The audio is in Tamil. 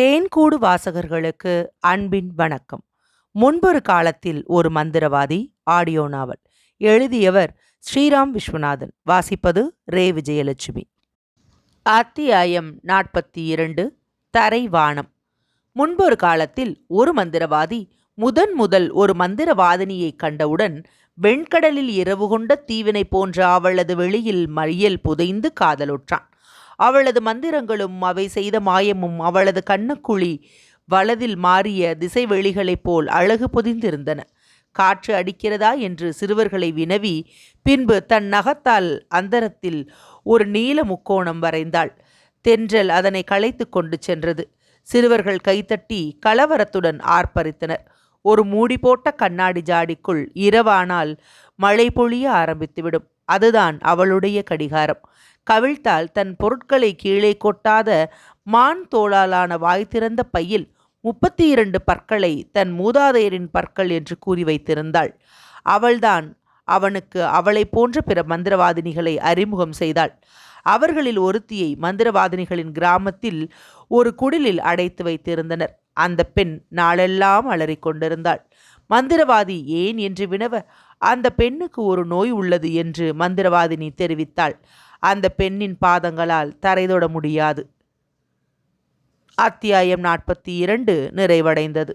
தேன்கூடு வாசகர்களுக்கு அன்பின் வணக்கம். முன்பொரு காலத்தில் ஒரு மந்திரவாதி ஆடியோ நாவல் எழுதியவர் ஸ்ரீராம் விஸ்வநாதன். வாசிப்பது ரே. விஜயலட்சுமி. அத்தியாயம் நாற்பத்தி இரண்டு தரைவானம். முன்பொரு காலத்தில் ஒரு மந்திரவாதி முதன் முதல் ஒரு மந்திரவாதினியை கண்டவுடன் வெண்கடலில் இரவு கொண்ட தீவினை போன்ற அவளது வெளியில் மையல் புதைந்து காதலுற்றான். அவளது மந்திரங்களும் அவை செய்த மாயமும் அவளது கண்ணுக்குழி வலதில் மாறிய திசைவெளிகளைப் போல் அழகு பொதிந்திருந்தன. காற்று அடிக்கிறதா என்று சிறுவர்களை வினவி பின்பு தன் நகத்தால் அந்தரத்தில் ஒரு நீல முக்கோணம் வரைந்தாள். தென்றல் அதனை களைத்து கொண்டு சென்றது. சிறுவர்கள் கைத்தட்டி கலவரத்துடன் ஆர்ப்பரித்தனர். ஒரு மூடி போட்ட கண்ணாடி ஜாடிக்குள் இரவானால் மழை பொழிய ஆரம்பித்துவிடும். அதுதான் அவளுடைய கடிகாரம். கவிழ்த்தால் தன் பொருட்களை கீழே கொட்டாத மான் தோளாலான வாய் திறந்த பையில் முப்பத்தி இரண்டு பற்களை தன் மூதாதையரின் பற்கள் என்று கூறி வைத்திருந்தாள். அவள்தான் அவனுக்கு அவளை போன்ற பிற மந்திரவாதினிகளை அறிமுகம் செய்தாள். அவர்களில் ஒருத்தியை மந்திரவாதினிகளின் கிராமத்தில் ஒரு குடிலில் அடைத்து வைத்திருந்தனர். அந்த பெண் நாளெல்லாம் அலறிக்கொண்டிருந்தாள் மந்திரவாதி ஏன் என்று வினவ அந்த பெண்ணுக்கு ஒரு நோய் உள்ளது என்று மந்திரவாதினி தெரிவித்தாள். அந்த பெண்ணின் பாதங்களால் தரைதொட முடியாது. அத்தியாயம் நாற்பத்தி இரண்டு நிறைவடைந்தது.